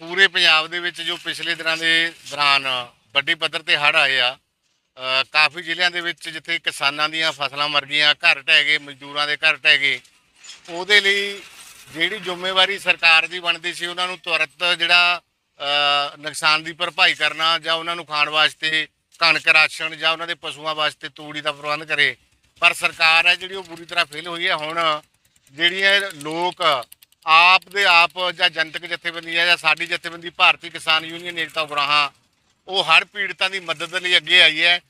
ਪੂਰੇ ਪੰਜਾਬ ਦੇ ਵਿੱਚ ਜੋ ਪਿਛਲੇ ਦਿਨਾਂ ਦੇ ਦੌਰਾਨ ਵੱਡੀ ਪੱਧਰ ਤੇ ਹੜ੍ਹ ਆਏ ਆ ਕਾਫੀ ਜ਼ਿਲ੍ਹਿਆਂ ਦੇ ਵਿੱਚ ਜਿੱਥੇ ਕਿਸਾਨਾਂ ਦੀਆਂ ਫਸਲਾਂ ਮਰ ਗਈਆਂ, ਘਰ ਢਹਿ ਗਏ, ਮਜ਼ਦੂਰਾਂ ਦੇ ਘਰ ਢਹਿ ਗਏ, ਉਹਦੇ ਲਈ ਜਿਹੜੀ ਜ਼ਿੰਮੇਵਾਰੀ ਸਰਕਾਰ ਦੀ ਬਣਦੀ ਸੀ, ਉਹਨਾਂ ਨੂੰ ਤੁਰੰਤ ਜਿਹੜਾ ਨੁਕਸਾਨ ਦੀ ਭਰਪਾਈ ਕਰਨਾ ਜਾਂ ਉਹਨਾਂ ਨੂੰ ਖਾਣ ਵਾਸਤੇ ਕਣਕ ਰਾਸ਼ਨ ਜਾਂ ਉਹਨਾਂ ਦੇ ਪਸ਼ੂਆਂ ਵਾਸਤੇ ਤੂੜੀ ਦਾ ਪ੍ਰਬੰਧ ਕਰੇ, ਪਰ ਸਰਕਾਰ ਹੈ ਜਿਹੜੀ ਉਹ ਬੁਰੀ ਤਰ੍ਹਾਂ ਫੇਲ ਹੋਈ ਹੈ। ਹੁਣ ਜਿਹੜੀਆਂ ਲੋਕ ਆਪ ਦੇ ਆਪ ਜਾਂ ਜਨਤਕ ਜਥੇਬੰਦੀ ਹੈ ਜਾਂ ਸਾਡੀ ਜਥੇਬੰਦੀ ਭਾਰਤੀ ਕਿਸਾਨ ਯੂਨੀਅਨ ਏਕਤਾ ਉਗਰਾਹਾਂ ਉਹ ਹਰ ਪੀੜਤਾਂ ਦੀ ਮਦਦ ਲਈ ਅੱਗੇ ਆਈ ਹੈ।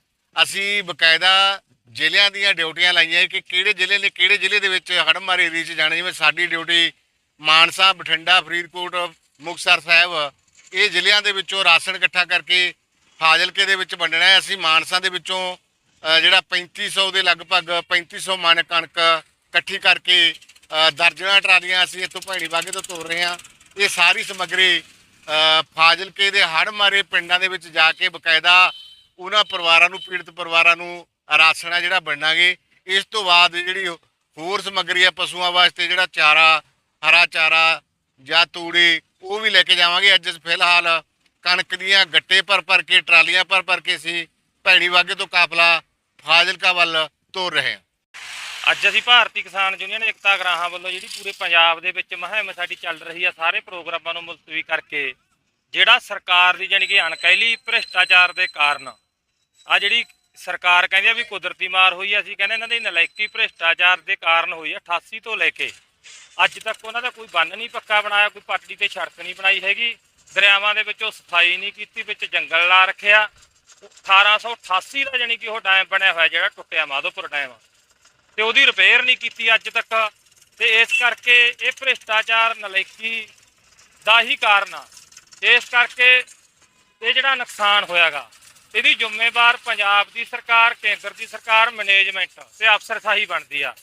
ਅਸੀਂ ਬਕਾਇਦਾ ਜ਼ਿਲ੍ਹਿਆਂ ਦੀਆਂ ਡਿਊਟੀਆਂ ਲਾਈਆਂ ਕਿ ਕਿਹੜੇ ਜ਼ਿਲ੍ਹੇ ਨੇ ਕਿਹੜੇ ਜ਼ਿਲ੍ਹੇ ਦੇ ਵਿੱਚ ਹੜ੍ਹ ਮਾਰੇ ਏਰੀਏ 'ਚ ਜਾਣਾ। ਜਿਵੇਂ ਸਾਡੀ ਡਿਊਟੀ ਮਾਨਸਾ ਬਠਿੰਡਾ ਫਰੀਦਕੋਟ ਮੁਕਤਸਰ ਸਾਹਿਬ ਇਹ ਜ਼ਿਲ੍ਹਿਆਂ ਦੇ ਵਿੱਚੋਂ ਰਾਸ਼ਨ ਇਕੱਠਾ ਕਰਕੇ ਫਾਜ਼ਿਲਕੇ ਦੇ ਵਿੱਚ ਵੰਡਣਾ ਹੈ। ਅਸੀਂ ਮਾਨਸਾ ਦੇ ਵਿੱਚੋਂ ਅ, ਜਿਹੜਾ 3500 ਦੇ ਲਗਭਗ 3500 ਮਣ ਕਣਕ ਇਕੱਠੀ ਕਰਕੇ ਦਰਜਨਾਂ ਟਰਾਲੀਆਂ ਅਸੀਂ ਇੱਥੋਂ ਭੈਣੀ ਬਾਗੇ ਤੋਂ ਤੋਰ ਰਹੇ ਹਾਂ। ਇਹ ਸਾਰੀ ਸਮੱਗਰੀ ਫਾਜ਼ਿਲਕੇ ਦੇ ਹੜ ਮਾਰੇ ਪਿੰਡਾਂ ਦੇ ਵਿੱਚ ਜਾ ਕੇ ਬਕਾਇਦਾ ਉਹਨਾਂ ਪਰਿਵਾਰਾਂ ਨੂੰ, ਪੀੜਤ ਪਰਿਵਾਰਾਂ ਨੂੰ ਰਾਸ਼ਨ ਆ ਜਿਹੜਾ ਵੰਡਾਂਗੇ ਇਸ ਤੋਂ ਬਾਅਦ ਜਿਹੜੀ ਹੋਰ ਸਮੱਗਰੀ ਆ, ਪਸ਼ੂਆਂ ਵਾਸਤੇ ਜਿਹੜਾ ਚਾਰਾ, ਹਰਾ ਚਾਰਾ ਜਾਂ ਤੂੜੀ, ਉਹ ਵੀ ਲੈ ਕੇ ਜਾਵਾਂਗੇ। ਅੱਜ ਫਿਲਹਾਲ ਕਣਕ ਦੀਆਂ ਗੱਟੇ ਭਰ ਭਰ ਕੇ, ਟਰਾਲੀਆਂ ਭਰ ਭਰ ਕੇ ਸੀ ਭੈਣੀ ਵਾਗੇ ਤੋਂ ਕਾਫਲਾ ਫਾਜ਼ਿਲਕਾ ਵੱਲ ਤੋਰ ਰਹੇ ਹਾਂ। ਅੱਜ ਅਸੀਂ ਭਾਰਤੀ ਕਿਸਾਨ ਯੂਨੀਅਨ ਏਕਤਾ ਗਰਾਹਾਂ ਵੱਲੋਂ ਜਿਹੜੀ ਪੂਰੇ ਪੰਜਾਬ ਦੇ ਵਿੱਚ ਮੁਹਿੰਮ ਸਾਡੀ ਚੱਲ ਰਹੀ ਆ, ਸਾਰੇ ਪ੍ਰੋਗਰਾਮਾਂ ਨੂੰ ਮੁਲਤਵੀ ਕਰਕੇ, ਜਿਹੜਾ ਸਰਕਾਰ ਦੀ ਜਾਣੀ ਕਿ ਅਣਕਹਿਲੀ ਭ੍ਰਿਸ਼ਟਾਚਾਰ ਦੇ ਕਾਰਨ ਆ ਜਿਹੜੀ ਸਰਕਾਰ ਕਹਿੰਦੀ ਆ ਵੀ ਕੁਦਰਤੀ ਮਾਰ ਹੋਈ ਆ, ਅਸੀਂ ਕਹਿੰਦੇ ਇਹਨਾਂ ਦੀ ਨਲਾਇਕੀ ਭ੍ਰਿਸ਼ਟਾਚਾਰ ਦੇ ਕਾਰਨ ਹੋਈ ਆ 88 ਤੋਂ ਲੈ ਕੇ ਅੱਜ ਤੱਕ ਉਹਨਾਂ ਦਾ ਕੋਈ ਬੰਨ ਨਹੀਂ ਪੱਕਾ ਬਣਾਇਆ, ਕੋਈ ਪੱਟੜੀ ਤੇ ਸੜਕ ਨਹੀਂ ਬਣਾਈ ਹੈਗੀ, ਦਰਿਆਵਾਂ ਦੇ ਵਿੱਚੋਂ ਸਫ਼ਾਈ ਨਹੀਂ ਕੀਤੀ, ਵਿੱਚ ਜੰਗਲ ਲਾ ਰੱਖਿਆ 1888 ਦਾ ਜਾਣੀ ਕਿ ਉਹ ਡੈਮ ਬਣਿਆ ਹੋਇਆ ਜਿਹੜਾ ਟੁੱਟਿਆ, ਮਾਧੋਪੁਰ ਡੈਮ ਤੇ ਉਹਦੀ ਰਿਪੇਅਰ ਨਹੀਂ ਕੀਤੀ ਅੱਜ ਤੱਕ। ਤੇ ਇਸ ਕਰਕੇ ਇਹ ਭ੍ਰਿਸ਼ਟਾਚਾਰ ਨਲਾਇਕੀ ਦਾ ਹੀ ਕਾਰਨ ਆ। ਇਸ ਕਰਕੇ ਇਹ ਜਿਹੜਾ ਨੁਕਸਾਨ ਹੋਇਆਗਾ, ਇਹਦੀ ਜ਼ਿੰਮੇਵਾਰ ਪੰਜਾਬ ਦੀ ਸਰਕਾਰ, ਕੇਂਦਰ ਦੀ ਸਰਕਾਰ ਮੈਨੇਜਮੈਂਟ ਤੇ ਅਫਸਰਸ਼ਾਹੀ ਬਣਦੀ ਆ।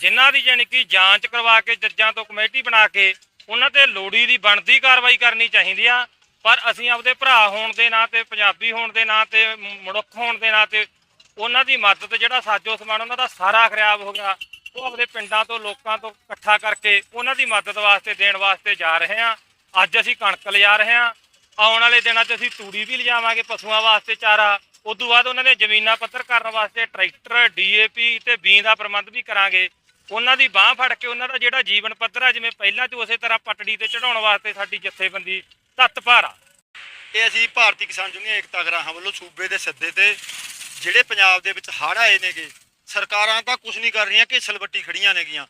ਜਿਨ੍ਹਾਂ ਦੀ ਜਾਣੀ ਕਿ ਜਾਂਚ ਕਰਵਾ ਕੇ, ਜੱਜਾਂ ਤੋਂ ਕਮੇਟੀ ਬਣਾ ਕੇ, ਉਹਨਾਂ ਤੇ ਲੋੜੀ ਦੀ ਬਣਦੀ ਕਾਰਵਾਈ ਕਰਨੀ ਚਾਹੀਦੀ ਆ। ਪਰ ਅਸੀਂ ਆਪਦੇ ਭਰਾ ਹੋਣ ਦੇ ਨਾਂ ਤੇ, ਪੰਜਾਬੀ ਹੋਣ ਦੇ ਨਾਂ ਤੇ ਮਨੁੱਖ ਹੋਣ ਦੇ ਨਾਂ ਤੇ ਉਹਨਾਂ ਦੀ ਮਦਦ ਜਿਹੜਾ ਸਾਜੋ ਸਮਾਨ ਉਹਨਾਂ ਦਾ ਸਾਰਾ ਖਰਾਬ ਹੋ ਗਿਆ। ਉਹ ਆਪਦੇ ਪਿੰਡਾਂ ਤੋਂ, ਲੋਕਾਂ ਤੋਂ ਇਕੱਠਾ ਕਰਕੇ ਉਹਨਾਂ ਦੀ ਮਦਦ ਵਾਸਤੇ, ਦੇਣ ਵਾਸਤੇ ਜਾ ਰਹੇ ਹਾਂ। ਅੱਜ ਅਸੀਂ ਕਣਕ ਲਿਜਾ ਰਹੇ ਹਾਂ। ਆਉਣ ਵਾਲੇ ਦਿਨਾਂ 'ਚ ਅਸੀਂ ਤੂੜੀ ਵੀ ਲਿਜਾਵਾਂਗੇ ਪਸ਼ੂਆਂ ਵਾਸਤੇ ਚਾਰਾ। ਉਸ ਬਾਅਦ ਉਹਨਾਂ ਦੇ ਜ਼ਮੀਨਾਂ ਪੱਧਰ ਕਰਨ ਵਾਸਤੇ ਟਰੈਕਟਰ, ਡੀਏਪੀ ਤੇ ਬੀਂ ਦਾ ਪ੍ਰਬੰਧ ਵੀ ਕਰਾਂਗੇ। ਉਹਨਾਂ ਦੀ ਬਾਹ ਫੜ ਕੇ ਉਹਨਾਂ ਦਾ ਜਿਹੜਾ ਜੀਵਨ ਪੱਧਰ ਆ, ਜਿਵੇਂ ਪਹਿਲਾਂ ਤੇ ਉਸੇ ਤਰ੍ਹਾਂ ਪਟੜੀ ਤੇ ਚੜਾਉਣ ਵਾਸਤੇ ਸਾਡੀ ਜਥੇਬੰਦੀ ਤੱਤ ਭਾਰਾ ਇਹ ਅਸੀਂ ਭਾਰਤੀ ਕਿਸਾਨ ਯੂਨੀਅਨ ਏਕਤਾ ਗਰਾਹਾਂ ਵੱਲੋਂ ਸੂਬੇ ਦੇ ਸੱਦੇ ਤੇ ਜਿਹੜੇ ਪੰਜਾਬ ਦੇ ਵਿੱਚ ਹੜ੍ਹ ਆਏ ਨੇਗੇ, ਸਰਕਾਰਾਂ ਤਾਂ ਕੁਝ ਨਹੀਂ ਕਰ ਰਹੀਆਂ ਕਿ ਸਲਬੱਟੀ ਖੜੀਆਂ ਨੇਗੀਆਂ।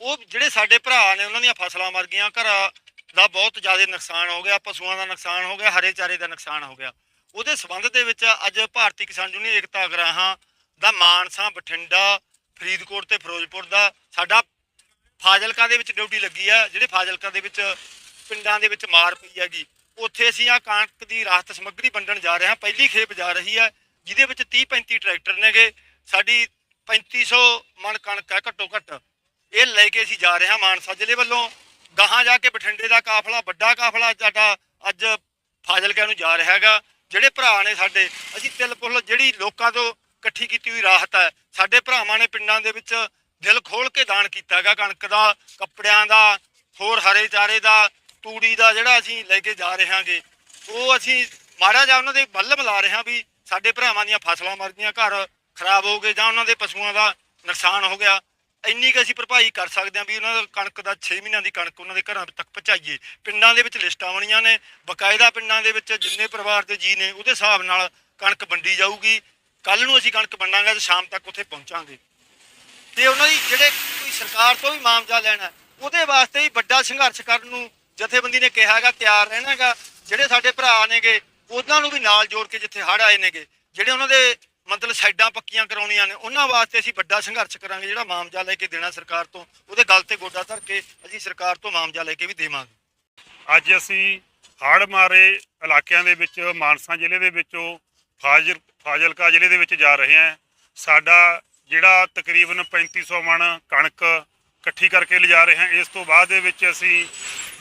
ਉਹ ਜਿਹੜੇ ਸਾਡੇ ਭਰਾ ਨੇ, ਉਹਨਾਂ ਦੀਆਂ ਫਸਲਾਂ ਮਰ ਗਈਆਂ, ਘਰਾਂ ਦਾ ਬਹੁਤ ਜ਼ਿਆਦਾ ਨੁਕਸਾਨ ਹੋ ਗਿਆ, ਪਸ਼ੂਆਂ ਦਾ ਨੁਕਸਾਨ ਹੋ ਗਿਆ, ਹਰੇ ਚਾਰੇ ਦਾ ਨੁਕਸਾਨ ਹੋ ਗਿਆ। ਉਹਦੇ ਸਬੰਧ ਦੇ ਵਿੱਚ ਅੱਜ ਭਾਰਤੀ ਕਿਸਾਨ ਯੂਨੀਅਨ ਏਕਤਾ ਗਰਾਹਾਂ ਦਾ ਮਾਨਸਾ, ਬਠਿੰਡਾ, ਫਰੀਦਕੋਟ ਤੇ ਫਿਰੋਜ਼ਪੁਰ ਦਾ ਸਾਡਾ ਫਾਜ਼ਿਲਕਾ ਦੇ ਵਿੱਚ ਡਿਊਟੀ ਲੱਗੀ ਆ, ਜਿਹੜੇ ਫਾਜ਼ਿਲਕਾ ਦੇ ਵਿੱਚ ਪਿੰਡਾਂ ਦੇ ਵਿੱਚ ਮਾਰ ਪਈ ਹੈਗੀ। ਉੱਥੇ ਅਸੀਂ ਆ ਕਣਕ ਦੀ ਰਾਹਤ ਸਮੱਗਰੀ ਵੰਡਣ ਜਾ ਰਹੇ ਹਾਂ, ਪਹਿਲੀ ਖੇਪ ਜਾ ਰਹੀ ਹੈ। ਜਿਹਦੇ ਵਿੱਚ 30 35 ਟਰੈਕਟਰ ਨੇਗੇ, ਸਾਡੀ 3500 ਮਣ ਕਣਕ ਹੈ ਘੱਟੋ ਘੱਟ। ਇਹ ਲੈ ਕੇ ਅਸੀਂ ਜਾ ਰਹੇ ਹਾਂ ਮਾਨਸਾ ਜ਼ਿਲ੍ਹੇ ਵੱਲੋਂ। ਗਾਹਾਂ ਜਾ ਕੇ ਬਠਿੰਡੇ ਦਾ ਕਾਫਲਾ, ਵੱਡਾ ਕਾਫਲਾ ਸਾਡਾ ਅੱਜ ਫਾਜ਼ਿਲਕਾ ਨੂੰ ਜਾ ਰਿਹਾ ਹੈਗਾ। ਜਿਹੜੇ ਭਰਾ ਨੇ ਸਾਡੇ, ਅਸੀਂ ਤਿਲ ਪੁੱਲ ਜਿਹੜੀ ਲੋਕਾਂ ਤੋਂ ਇਕੱਠੀ ਕੀਤੀ ਹੋਈ ਰਾਹਤ ਹੈ, ਸਾਡੇ ਭਰਾਵਾਂ ਨੇ ਪਿੰਡਾਂ ਦੇ ਵਿੱਚ ਦਿਲ ਖੋਲ ਕੇ ਦਾਨ ਕੀਤਾ ਹੈਗਾ, ਕਣਕ ਦਾ, ਕੱਪੜਿਆਂ ਦਾ, ਹੋਰ ਹਰੇ ਚਾਰੇ ਦਾ, ਤੂੜੀ ਦਾ, ਜਿਹੜਾ ਅਸੀਂ ਲੈ ਕੇ ਜਾ ਰਹੇ ਹਾਂਗੇ। ਉਹ ਅਸੀਂ ਮਾੜਾ ਜਿਹਾ ਉਹਨਾਂ ਦੇ ਬੱਲ ਮਿਲਾ ਰਹੇ ਹਾਂ ਵੀ ਸਾਡੇ ਭਰਾਵਾਂ ਦੀਆਂ ਫਸਲਾਂ ਮਰ ਗਈਆਂ, ਘਰ ਖਰਾਬ ਹੋ ਗਏ ਜਾਂ ਉਹਨਾਂ ਦੇ ਪਸ਼ੂਆਂ ਦਾ ਨੁਕਸਾਨ ਹੋ ਗਿਆ। ਇੰਨੀ ਕੁ ਅਸੀਂ ਭਰਪਾਈ ਕਰ ਸਕਦੇ ਹਾਂ ਵੀ ਉਹਨਾਂ ਦਾ ਕਣਕ ਦਾ 6 ਮਹੀਨਿਆਂ ਦੀ ਕਣਕ ਉਹਨਾਂ ਦੇ ਘਰਾਂ ਤੱਕ ਪਹੁੰਚਾਈਏ। ਪਿੰਡਾਂ ਦੇ ਵਿੱਚ ਲਿਸਟਾਂ ਬਣੀਆਂ ਨੇ, ਬਕਾਇਦਾ ਪਿੰਡਾਂ ਦੇ ਵਿੱਚ ਜਿੰਨੇ ਪਰਿਵਾਰ ਦੇ ਜੀ ਨੇ ਉਹਦੇ ਹਿਸਾਬ ਨਾਲ ਕਣਕ ਵੰਡੀ ਜਾਊਗੀ। ਕੱਲ ਨੂੰ ਅਸੀਂ ਕਣਕ ਵੰਡਾਂਗੇ ਤੇ ਸ਼ਾਮ ਤੱਕ ਉੱਥੇ ਪਹੁੰਚਾਂਗੇ। ਤੇ ਉਹਨਾਂ ਦੀ ਜਿਹੜੇ ਕੋਈ ਸਰਕਾਰ ਤੋਂ ਵੀ ਮਾਮਜਾ ਲੈਣਾ, ਉਹਦੇ ਵਾਸਤੇ ਹੀ ਵੱਡਾ ਸੰਘਰਸ਼ ਕਰਨ ਨੂੰ ਜਥੇਬੰਦੀ ਨੇ ਕਿਹਾ ਹੈਗਾ, ਤਿਆਰ ਰਹਿਣਾਗਾ ਜਿਹੜੇ ਸਾਡੇ ਭਰਾ ਨੇਗੇ ਉਹਨਾਂ ਨੂੰ ਵੀ ਨਾਲ ਜੋੜ ਕੇ ਜਿੱਥੇ ਹੜ ਆਏ ਨੇਗੇ, ਜਿਹੜੇ ਉਹਨਾਂ ਦੇ ਮਤਲਬ ਸਾਈਡਾਂ ਪੱਕੀਆਂ ਕਰਾਉਣੀਆਂ ਨੇ, ਉਹਨਾਂ ਵਾਸਤੇ ਅਸੀਂ ਵੱਡਾ ਸੰਘਰਸ਼ ਕਰਾਂਗੇ, ਜਿਹੜਾ ਮਾਮਜਾ ਲੈ ਕੇ ਦੇਣਾ ਸਰਕਾਰ ਤੋਂ, ਉਹਦੇ ਗੱਲ ਤੇ ਗੋਡਾ ਧਰ ਕੇ ਅਸੀਂ ਸਰਕਾਰ ਤੋਂ ਮਾਮਜਾ ਲੈ ਕੇ ਵੀ ਦੇਵਾਂਗੇ। ਅੱਜ ਅਸੀਂ ਹੜ੍ਹ ਮਾਰੇ ਇਲਾਕਿਆਂ ਦੇ ਵਿੱਚ, ਮਾਨਸਾ ਜ਼ਿਲ੍ਹੇ ਦੇ ਵਿੱਚੋਂ, ਫਾਜ਼ਿਲ, ਫਾਜ਼ਿਲਕਾ ਜ਼ਿਲ੍ਹੇ ਦੇ ਵਿੱਚ ਜਾ ਰਹੇ ਹਾਂ। ਸਾਡਾ ਜਿਹੜਾ ਤਕਰੀਬਨ 3500 ਮਣ ਕਣਕ ਇਕੱਠੀ ਕਰਕੇ ਲਿਜਾ ਰਹੇ ਹਾਂ। ਇਸ ਤੋਂ ਬਾਅਦ ਦੇ ਵਿੱਚ ਅਸੀਂ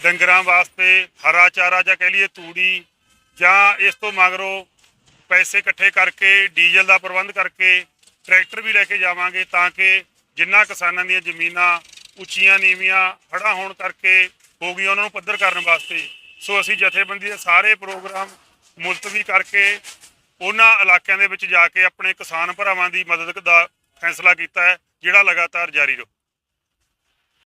ਡੰਗਰਾਂ ਵਾਸਤੇ ਹਰਾ ਚਾਰਾ ਜਾਂ ਕਹਿ ਲਈਏ ਤੂੜੀ ਜਾਂ ਇਸ ਤੋਂ ਮਗਰੋਂ ਪੈਸੇ ਇਕੱਠੇ ਕਰਕੇ, ਡੀਜ਼ਲ ਦਾ ਪ੍ਰਬੰਧ ਕਰਕੇ ਟਰੈਕਟਰ ਵੀ ਲੈ ਕੇ ਜਾਵਾਂਗੇ ਤਾਂ ਕਿ ਜਿੰਨਾ ਕਿਸਾਨਾਂ ਦੀਆਂ ਜ਼ਮੀਨਾਂ ਉੱਚੀਆਂ, ਨੀਵੀਆਂ ਹੜ੍ਹਾਂ ਹੋਣ ਕਰਕੇ ਹੋ ਗਈਆਂ, ਉਹਨਾਂ ਨੂੰ ਪੱਧਰ ਕਰਨ ਵਾਸਤੇ। ਸੋ ਅਸੀਂ ਜਥੇਬੰਦੀ ਦੇ ਸਾਰੇ ਪ੍ਰੋਗਰਾਮ ਮੁਲਤਵੀ ਕਰਕੇ ਉਹਨਾਂ ਇਲਾਕਿਆਂ ਦੇ ਵਿੱਚ ਜਾ ਕੇ ਆਪਣੇ ਕਿਸਾਨ ਭਰਾਵਾਂ ਦੀ ਮਦਦ ਦਾ ਫੈਸਲਾ ਕੀਤਾ ਹੈ, ਜਿਹੜਾ ਲਗਾਤਾਰ ਜਾਰੀ ਰਹੂ।